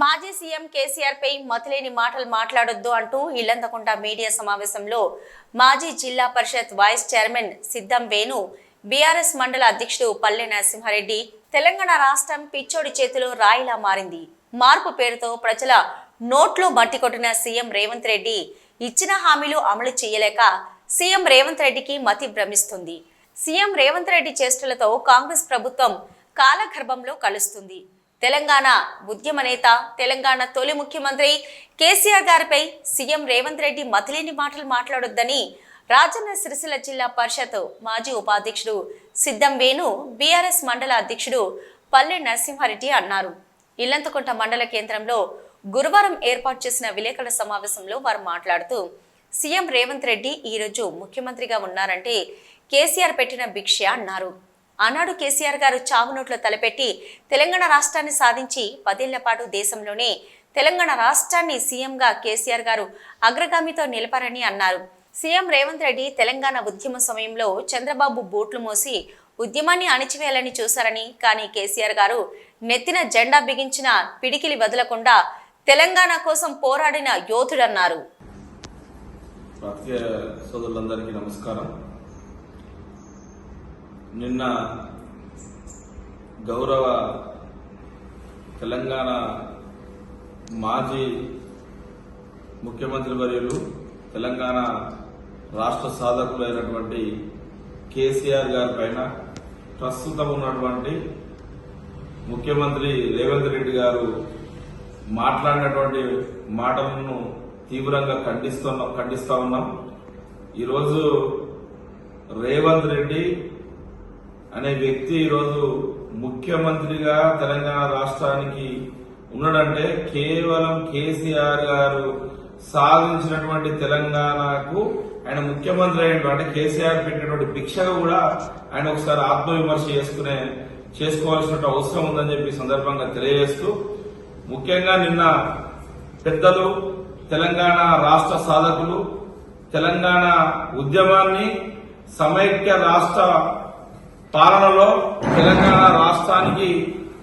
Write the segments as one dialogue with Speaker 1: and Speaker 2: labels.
Speaker 1: మాజీ సీఎం కేసీఆర్ పై మతిలేని మాటలు మాట్లాడొద్దు అంటూ ఇల్లంతకుంట మీడియా సమావేశంలో మాజీ జిల్లా పరిషత్ వైస్ చైర్మన్ సిద్ధం వేణు బీఆర్ఎస్ మండల అధ్యక్షుడు పల్లె నరసింహారెడ్డి తెలంగాణ రాష్ట్రం పిచ్చోడి చేతిలో రాయిలా మారింది. మార్పు పేరుతో ప్రజల నోట్లో మట్టి కొట్టిన సీఎం రేవంత్ రెడ్డి ఇచ్చిన హామీలు అమలు చేయలేక సీఎం రేవంత్ రెడ్డికి మతి భ్రమిస్తుంది. సీఎం రేవంత్ రెడ్డి చేష్టలతో కాంగ్రెస్ ప్రభుత్వం కాలగర్భంలో కలుస్తుంది. తెలంగాణ ఉద్యమ నేత తెలంగాణ తొలి ముఖ్యమంత్రి కేసీఆర్ గారిపై సీఎం రేవంత్ రెడ్డి మతిలేని మాటలు మాట్లాడొద్దని రాజన్న సిరిసిల్ల జిల్లా పరిషత్ మాజీ ఉపాధ్యక్షుడు సిద్ధం వేణు బీఆర్ఎస్ మండల అధ్యక్షుడు పల్లె నరసింహారెడ్డి అన్నారు. ఇల్లంతకుంట మండల కేంద్రంలో గురువారం ఏర్పాటు చేసిన విలేకరుల సమావేశంలో వారు మాట్లాడుతూ సీఎం రేవంత్ రెడ్డి ఈరోజు ముఖ్యమంత్రిగా ఉన్నారంటే కేసీఆర్ పెట్టిన భిక్ష అన్నారు. ఆనాడు కేసీఆర్ గారు చావునోట్లో తలపెట్టి తెలంగాణ రాష్ట్రాన్ని సాధించి పదేళ్ళ పాటు దేశంలోనే తెలంగాణ రాష్ట్రాన్ని సీఎంగా కేసీఆర్ గారు అగ్రగామితో నిలపారని అన్నారు. సీఎం రేవంత్ రెడ్డి తెలంగాణ ఉద్యమ సమయంలో చంద్రబాబు బూట్లు మోసి ఉద్యమాన్ని అణిచివేయాలని చూశారని కానీ కేసీఆర్ గారు నెత్తిన జెండా బిగించిన పిడికిలి వదలకుండా తెలంగాణ కోసం పోరాడిన యోధుడన్నారు.
Speaker 2: సోదరులందరికీ నమస్కారం. నిన్న గౌరవ తెలంగాణ మాజీ ముఖ్యమంత్రి వర్యులు తెలంగాణ రాష్ట్ర సాధకులైనటువంటి కేసీఆర్ గారి పైన ప్రస్తుతం ఉన్నటువంటి ముఖ్యమంత్రి రేవంత్ రెడ్డి గారు మాట్లాడినటువంటి మాటలను తీవ్రంగా ఖండిస్తున్నా ఖండిస్తా ఉన్నాం. ఈరోజు రేవంత్ రెడ్డి అనే వ్యక్తి ఈరోజు ముఖ్యమంత్రిగా తెలంగాణ రాష్ట్రానికి ఉన్నాడంటే కేవలం కేసీఆర్ గారు సాధించినటువంటి తెలంగాణకు ఆయన ముఖ్యమంత్రి అయినటువంటి కేసీఆర్ పెట్టినటువంటి భిక్షగా కూడా ఆయన ఒకసారి ఆత్మవిమర్శ చేసుకునే చేసుకోవాల్సిన అవసరం ఉందని చెప్పి సందర్భంగా తెలియజేస్తూ ముఖ్యంగా నిన్న పెద్దలు తెలంగాణ రాష్ట్ర సాధకులు తెలంగాణ ఉద్యమాన్ని సమైక్య రాష్ట్ర పాలనలో తెలంగాణ రాష్ట్రానికి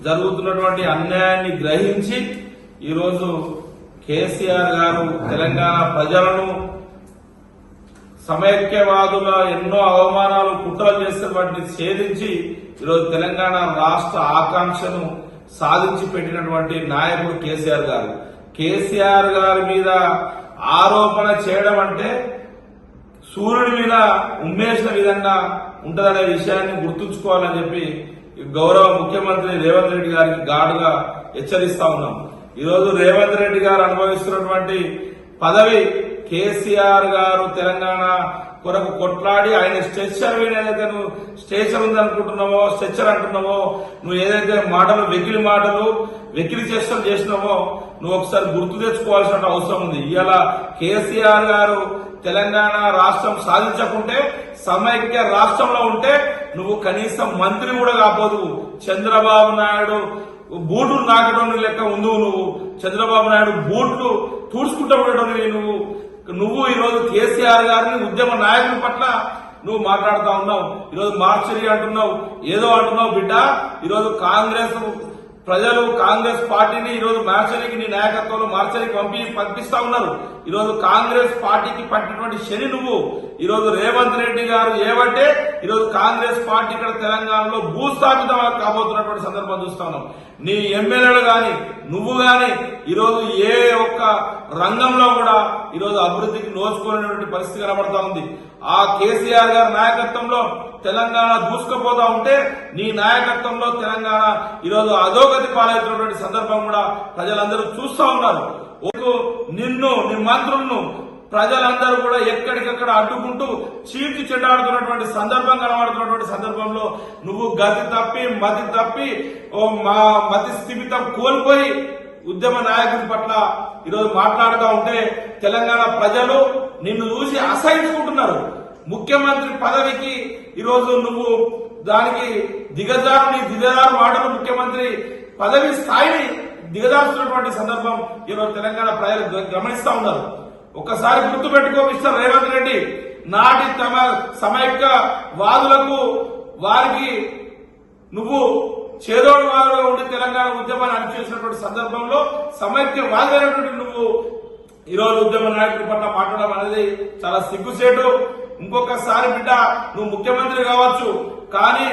Speaker 2: జరుగుతున్నటువంటి అన్యాయాన్ని గ్రహించి ఈరోజు కేసీఆర్ గారు తెలంగాణ ప్రజలను సమైక్యవాదుల ఎన్నో అవమానాలు కుట్రలు చేసిన వాటిని ఛేదించి ఈరోజు తెలంగాణ రాష్ట్ర ఆకాంక్షను సాధించి పెట్టినటువంటి నాయకుడు కేసీఆర్ గారు. కేసీఆర్ గారి మీద ఆరోపణ చేయడం అంటే సూర్యుడి మీద ఉమ్మేసిన విధంగా ఉంటుందనే విషయాన్ని గుర్తుంచుకోవాలని చెప్పి గౌరవ ముఖ్యమంత్రి రేవంత్ రెడ్డి గారికి ఘాటుగా హెచ్చరిస్తా ఉన్నాం. ఈరోజు రేవంత్ రెడ్డి గారు అనుభవిస్తున్నటువంటి పదవి కేసీఆర్ గారు తెలంగాణ కొరకు కొట్లాడి ఆయన స్ట్రెచ్చర్ ఏదైతే నువ్వు స్టేచర్ ఉందనుకుంటున్నావో స్ట్రెచ్చర్ అంటున్నావో నువ్వు ఏదైతే మాటలు వెకిలి మాటలు వెకిలి చేష్టలు చేసినావో నువ్వు ఒకసారి గుర్తు తెచ్చుకోవాల్సిన అవసరం ఉంది. ఇవాళ కేసీఆర్ గారు తెలంగాణ రాష్ట్రం సాధించకుంటే సమైక్య రాష్ట్రంలో ఉంటే నువ్వు కనీసం మంత్రి కూడా కాపోదు చంద్రబాబు నాయుడు బూట్లు నాకడం లెక్క ఉండు నువ్వు. చంద్రబాబు నాయుడు బూట్లు తూడ్చుకుంటూ ఉండడం నువ్వు. నువ్వు ఈరోజు కేసీఆర్ గారిని ఉద్యమ నాయకుల పట్ల నువ్వు మాట్లాడుతా ఉన్నావు. ఈరోజు మార్చరీ అంటున్నావు. ఏదో అంటున్నావు బిడ్డ. ఈరోజు కాంగ్రెస్ ప్రజలు కాంగ్రెస్ పార్టీని ఈరోజు మార్చలికి నీ నాయకత్వంలో మార్చరికి పంపి పంపిస్తా ఉన్నారు. ఈరోజు కాంగ్రెస్ పార్టీకి పట్టినటువంటి శని నువ్వు. ఈరోజు రేవంత్ రెడ్డి గారు ఏమంటే ఈరోజు కాంగ్రెస్ పార్టీ ఇక్కడ తెలంగాణలో భూస్థాపితం కాబోతున్నటువంటి సందర్భం చూస్తాను నీ ఎమ్మెల్యేలు గాని నువ్వు గాని ఈరోజు ఏ ఒక్క రంగంలో కూడా ఈరోజు అభివృద్ధికి నోచుకోలేనటువంటి పరిస్థితి కనబడతా ఉంది. ఆ కేసీఆర్ గారి నాయకత్వంలో తెలంగాణ దూసుకుపోతా ఉంటే నీ నాయకత్వంలో తెలంగాణ ఈరోజు అధోగతి పాలవుతున్నటువంటి సందర్భం కూడా ప్రజలందరూ చూస్తూ ఉన్నారు. నిన్ను నీ మంత్రులను ప్రజలందరూ కూడా ఎక్కడికక్కడ అడ్డుకుంటూ చీల్చి చెడ్డాడుతున్నటువంటి సందర్భం కనబడుతున్నటువంటి సందర్భంలో నువ్వు గతి తప్పి మతి తప్పి ఓ మా మతి స్థిమితం కోల్పోయి ఉద్యమ నాయకుడి పట్ల ఈరోజు మాట్లాడుతూ ఉంటే తెలంగాణ ప్రజలు నిన్ను చూసి అసహించుకుంటున్నారు. ముఖ్యమంత్రి పదవికి ఈరోజు నువ్వు దానికి దిగజారు నీ దిగజారు మాటలు ముఖ్యమంత్రి పదవి స్థాయిని దిగజారుస్తున్నటువంటి సందర్భం ఈరోజు తెలంగాణ ప్రజలు గమనిస్తా ఉన్నారు. ఒకసారి గుర్తు పెట్టుకో మిస్టర్ రేవంత్ రెడ్డి. నాటి తమ సమైక్య వాదులకు వారికి నువ్వు చేదోడు వాదులుగా ఉండి తెలంగాణ ఉద్యమాన్ని అణిచేసినటువంటి సందర్భంలో సమైక్యవాదైనటువంటి నువ్వు ఈ రోజు ఉద్యమ నాయకుడి పట్ల మాట్లాడడం అనేది చాలా సిగ్గుసేటు ఇంకొకసారి బిడ్డ నువ్వు ముఖ్యమంత్రి కావచ్చు కానీ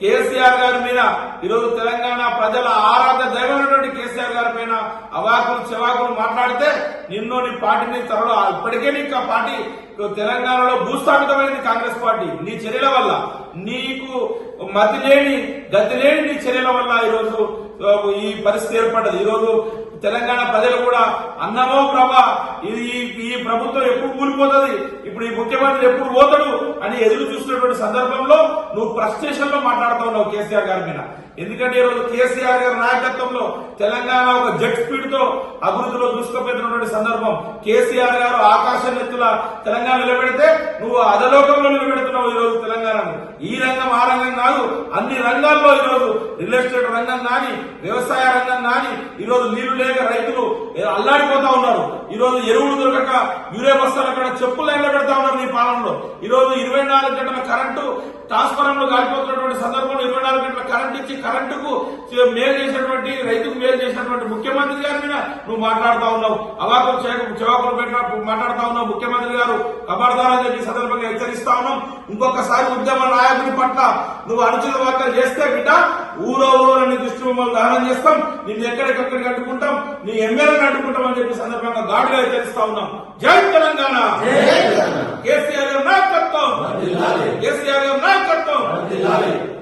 Speaker 2: కేసీఆర్ గారి మీద ఈరోజు తెలంగాణ ప్రజల ఆరాధ దైవమైనటువంటి కేసీఆర్ గారి పైన అవాకులు చెవాకులు మాట్లాడితే నిన్ను నీ పార్టీని త్వరలో ఇప్పటికే నీకు ఆ పార్టీ తెలంగాణలో భూస్థాపితమైంది కాంగ్రెస్ పార్టీ. నీ చర్యల వల్ల నీకు మతి లేని గతి లేని నీ చర్యల వల్ల ఈరోజు ఈ పరిస్థితి ఏర్పడ్డది. ఈరోజు తెలంగాణ ప్రజలు కూడా అన్నమో ప్రభా ఇది ఈ- ఈ ప్రభుత్వం ఎప్పుడు కూలిపోతుంది ఇప్పుడు ఈ ముఖ్యమంత్రి ఎప్పుడు పోతాడు అని ఎదురు చూస్తున్నటువంటి సందర్భంలో నువ్వు ఫ్రస్ట్రేషన్లో మాట్లాడుతూ ఉన్నావు కేసీఆర్ గారి మీద. ఎందుకంటే ఈరోజు కేసీఆర్ గారి నాయకత్వంలో తెలంగాణ ఒక జెట్ స్పీడ్తో అభివృద్ధిలో దూసుకుపోతున్నటువంటి సందర్భం. కేసీఆర్ గారు ఆకాశం ఎత్తుల తెలంగాణ నిలబెడితే నువ్వు అధలోకంలో నిలబెడుతున్నావు ఈ రోజు తెలంగాణను. ఈ రంగం ఆ రంగం కాదు అన్ని రంగాల్లో ఈ రోజు రియల్ ఎస్టేట్ రంగం కానీ వ్యవసాయ రంగం కానీ ఈ రోజు నీళ్ళు లేక రైతులు అల్లాడిపోతా ఉన్నారు. ఈ రోజు ఎరువులు దొరకక యూరియా బస్తాలు అక్కడ చెప్పు లైన్లో పెడతా ఉన్నారు నీ పాలనలో. ఈ రోజు ఇరవై నాలుగు గంటల కరెంటు ట్రాన్స్ఫార్మర్లు కాలిపోతున్నటువంటి సందర్భంలో ఇరవై నాలుగు గంటల కరెంట్ ఇచ్చి కరెంటుకు మేలు చేసినటువంటి రైతుకు మేలు చేసినటువంటి ముఖ్యమంత్రి గారి మీద నువ్వు మాట్లాడుతా ఉన్నావు. అవాకులు చేయకు చెవాకులు పెట్టిన మాట్లాడుతా ఉన్నావు ముఖ్యమంత్రి గారు. ఖబర్దారని చెప్పి సందర్భంగా హెచ్చరిస్తా ఉన్నాం. ఇంకొకసారి ఉద్యమ నాయకుని పట్ల నువ్వు అనుచిత వ్యాఖ్యలు చేస్తే బిడ్డ ఊరో ఊరో నీ దృష్టి మమ్మల్ని దహనం చేస్తాం. నిన్ను ఎక్కడికక్కడికి అడ్డుకుంటాం నీ ఎమ్మెల్యేని అడ్డుకుంటాం అని చెప్పి సందర్భంగా గాడిగా హెచ్చరిస్తా ఉన్నాం. జై తెలంగాణ. కేసీఆర్ గారి నాయకత్వం. కేసీఆర్ గారి నాయకత్వం.